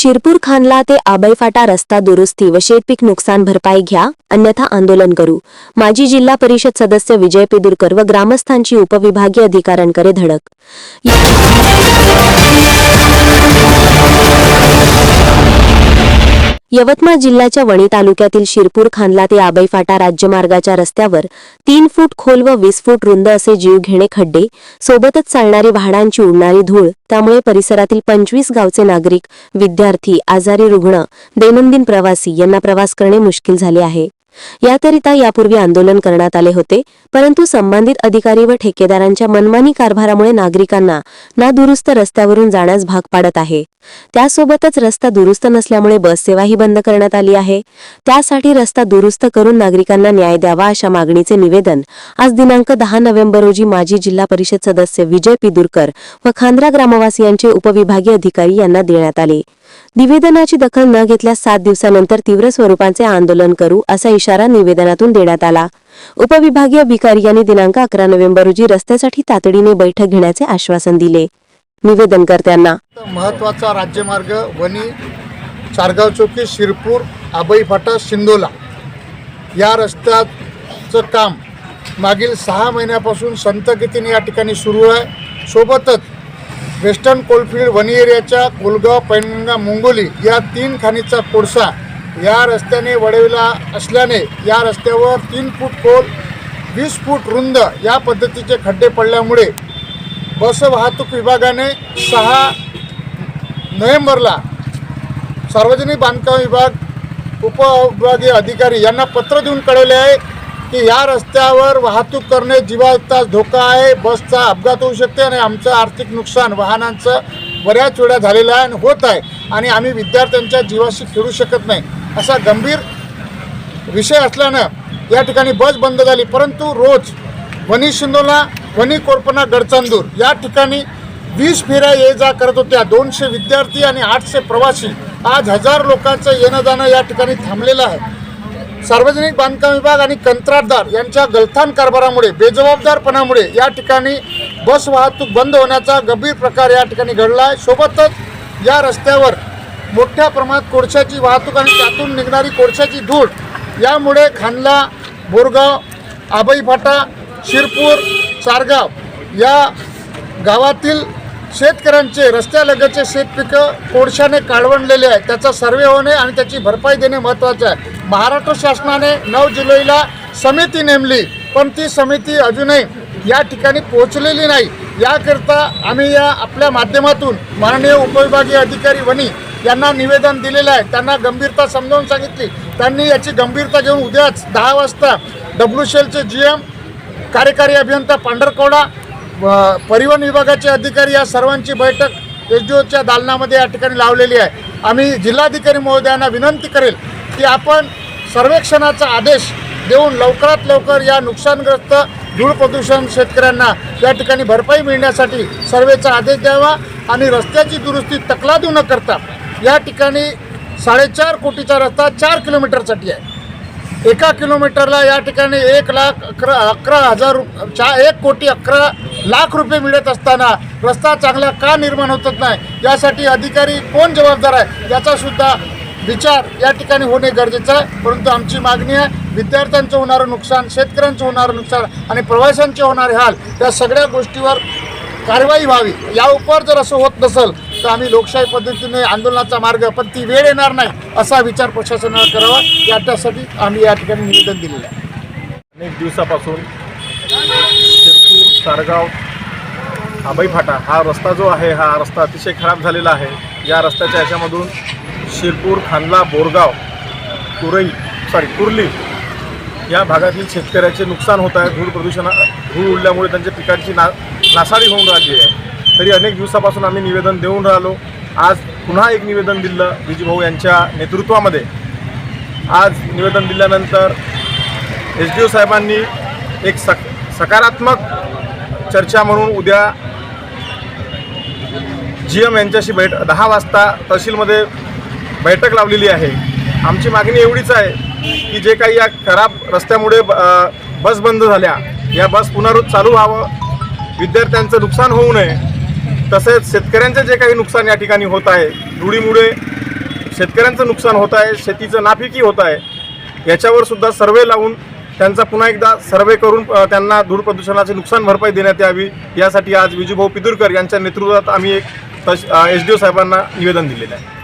शिरपूर खानला ते आबैफाटा रस्ता दुरुस्ती व शेतपीक नुकसान भरपाई घ्या अन्यथा आंदोलन करू. माजी जिल्हा परिषद सदस्य विजय पिदुरकर व ग्रामस्थांची उपविभागीय अधिकाऱ्यांकडे धडक. यवतमाळ जिल्ह्याच्या वणी तालुक्यातील शिरपूर खानला ते आबैफाटा राज्यमार्गाच्या रस्त्यावर तीन फूट खोल व वीस फूट रुंद असे जीव घेणे खड्डे सोबतच चालणारी वाहनांची उडणारी धूळ त्यामुळे परिसरातील पंचवीस गावचे नागरिक विद्यार्थी आजारी रुग्ण दैनंदिन प्रवासी यांना प्रवास करणे मुश्किल झाले आहे. याकरिता यापूर्वी आंदोलन करण्यात आले होते परंतु संबंधित अधिकारी व ठेकेदारांच्या मनमानी कारभारामुळे नागरिकांना नादुरुस्त रस्त्यावरून जाण्यास भाग पाडत आहे. त्यासोबतच रस्ता दुरुस्त नसल्यामुळे बस सेवाही बंद करण्यात आली आहे. त्यासाठी रस्ता दुरुस्त करून नागरिकांना न्याय द्यावा अशा मागणीचे निवेदन आज दिनांक दहा नोव्हेंबर रोजी माजी जिल्हा परिषद सदस्य विजय पिदुरकर व खांद्रा ग्रामवासियांचे उपविभागीय अधिकारी यांना देण्यात आले. निवेदनाची दखल न घेतल्यास सात दिवसानंतर तीव्र स्वरूपाचे आंदोलन करू असा इशारा निवेदनातून देण्यात आला. उपविभागीय अधिकारी यांनी दिनांक अकरा नोव्हेंबर रोजी रस्त्यासाठी तातडीने बैठक घेण्याचे आश्वासन दिले. निवेदनकर्त्यांना. महत्त्वाचा राज्यमार्ग वणी चारगाव चौकी शिरपूर आबई फाटा शिंदोला. या रस्त्याचं काम मागील सहा महिन्यापासून संतगतीने या ठिकाणी सुरू आहे. सोबतच वेस्टर्न कोलफिल्ड वनी एरियाच्या कोलगाव पैनगंगा मुंगोली या तीन खाणीचा कोळसा या रस्त्याने वळविला असल्याने या रस्त्यावर तीन फूट खोल वीस फूट रुंद या पद्धतीचे खड्डे पडल्यामुळे बस वाहतूक विभागाने सहा नोव्हेंबरला सार्वजनिक बांधकाम विभाग उपविभागीय अधिकारी यांना पत्र देऊन कळवले आहे की या रस्त्यावर वाहतूक करणे जीवाचा धोका आहे बसचा अपघात होऊ शकते आणि आमचं आर्थिक नुकसान वाहनांचं बऱ्याच वेळा झालेलं आहे आणि होत आहे आणि आम्ही विद्यार्थ्यांच्या जीवाशी खेळू शकत नाही. असा गंभीर विषय असल्यानं या ठिकाणी बस बंद झाली परंतु रोज वनी शिंदोला वणी कोरपना गडचांदूर. या ठिकाणी वीस फेऱ्या ये जा करत होत्या. दोनशे विद्यार्थी आणि आठशे प्रवासी आज हजार लोकांचं येणं जाणं या ठिकाणी थांबलेलं आहे. सार्वजनिक बांधकाम विभाग आणि कंत्राटदार यांच्या गलथान कारभारामुळे बेजबाबदारपणामुळे या ठिकाणी बस वाहतूक बंद होण्याचा गंभीर प्रकार या ठिकाणी घडला आहे. सोबतच या रस्त्यावर मोठ्या प्रमाणात कोळशाची वाहतूक आणि त्यातून निघणारी कोळशाची धूळ यामुळे खानला बोरगाव आबई फाटा शिरपूर चारगाव या गावातील शेतकऱ्यांचे रस्त्यालगतचे शेतपिकं कोळशाने काळवणलेले आहे त्याचा सर्वे होणे आणि त्याची भरपाई देणे महत्त्वाचे आहे. महाराष्ट्र शासनाने नऊ जुलैला समिती नेमली पण ती समिती अजूनही या ठिकाणी पोहोचलेली नाही. याकरता आम्ही या आपल्या माध्यमातून माननीय उपविभागीय अधिकारी वनी यांना निवेदन दिलेलं आहे. त्यांना गंभीरता समजावून सांगितली. त्यांनी याची गंभीरता घेऊन उद्याच दहा वाजता डब्ल्यू शेलचे जी एम कार्यकारी अभियंता पांढरकवडा व परिवहन विभागाचे अधिकारी या सर्वांची बैठक एस डी ओच्या दालनामध्ये या ठिकाणी लावलेली आहे. आम्ही जिल्हाधिकारी महोदयांना विनंती करेल की आपण सर्वेक्षणाचा आदेश देऊन लवकरात लवकर या नुकसानग्रस्त धूळ प्रदूषण शेतकऱ्यांना या ठिकाणी भरपाई मिळण्यासाठी सर्वेचा आदेश द्यावा आणि रस्त्याची दुरुस्ती तकलादू न करता या ठिकाणी साडेचार कोटीचा रस्ता चार किलोमीटरसाठी आहे. एका किलोमीटरला या ठिकाणी एक लाख अकरा अकरा हजार रुप चा एक कोटी अकरा लाख रुपये मिळत असताना रस्ता चांगला का निर्माण होतच नाही? यासाठी अधिकारी कोण जबाबदार आहे? याचासुद्धा विचार या ठिकाणी होणे गरजेचं आहे. परंतु आमची मागणी आहे विद्यार्थ्यांचं होणारं नुकसान शेतकऱ्यांचं होणारं नुकसान आणि प्रवाशांचे होणारे हाल या सगळ्या गोष्टीवर कारवाई व्हावी. या उपर जर असं होत नसेल तर आम्ही लोकशाही पद्धतीने आंदोलनाचा मार्ग पण ती वेळ येणार नाही असा विचार प्रशासनानं करावा. याच्यासाठी आम्ही या ठिकाणी निवेदन दिलेलं आहे. अनेक दिवसापासून शिरपूर सारगाव आबाई फाटा हा रस्ता जो आहे हा रस्ता अतिशय खराब झालेला आहे. या रस्त्याच्या ह्याच्यामधून शिरपूर खानला बोरगाव कुरई सॉरी कुर्ली या भागातील शेतकऱ्याचे नुकसान होत आहे. धूळ प्रदूषणा धूळ उडल्यामुळे त्यांच्या पिकांची ना नासाडी होऊन राहिली आहे. तरी अनेक दिवसापासून आम्ही निवेदन देऊन राहिलो. आज पुन्हा एक निवेदन दिलं विजीभाऊ यांच्या नेतृत्वामध्ये. आज निवेदन दिल्यानंतर एस डी ओ साहेबांनी एक सक सकारात्मक चर्चा म्हणून उद्या जी एम यांच्याशी बैठ दहा वाजता तहसीलमध्ये बैठक लावलेली आहे. आमची मागणी एवढीच आहे की जे काही या खराब रस्त्यामुळे ब- बस बंद झाल्या या बस पुनरुत चालू व्हावं. विद्यार्थ्यांचं नुकसान होऊ नये. तसेच शेतकऱ्यांचं जे काही नुकसान या ठिकाणी होत आहे धुळीमुळे शेतकऱ्यांचं नुकसान होत आहे शेतीचं नापिकी होत आहे याच्यावर सुद्धा सर्वे लावून त्यांचा पुन्हा एकदा सर्वे करून त्यांना धूळ प्रदूषणाचे नुकसान भरपाई देण्यात यावी यासाठी आज विजूभाऊ पिदुरकर यांच्या नेतृत्वात आम्ही एक एस डी ओ साहेबांना निवेदन दिलेलं आहे.